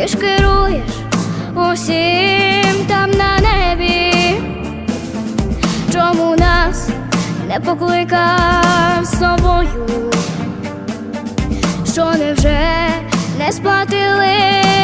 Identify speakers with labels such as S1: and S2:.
S1: ти ж керуєш усім там на небі, чому нас не покликав з собою? Що невже не сплатили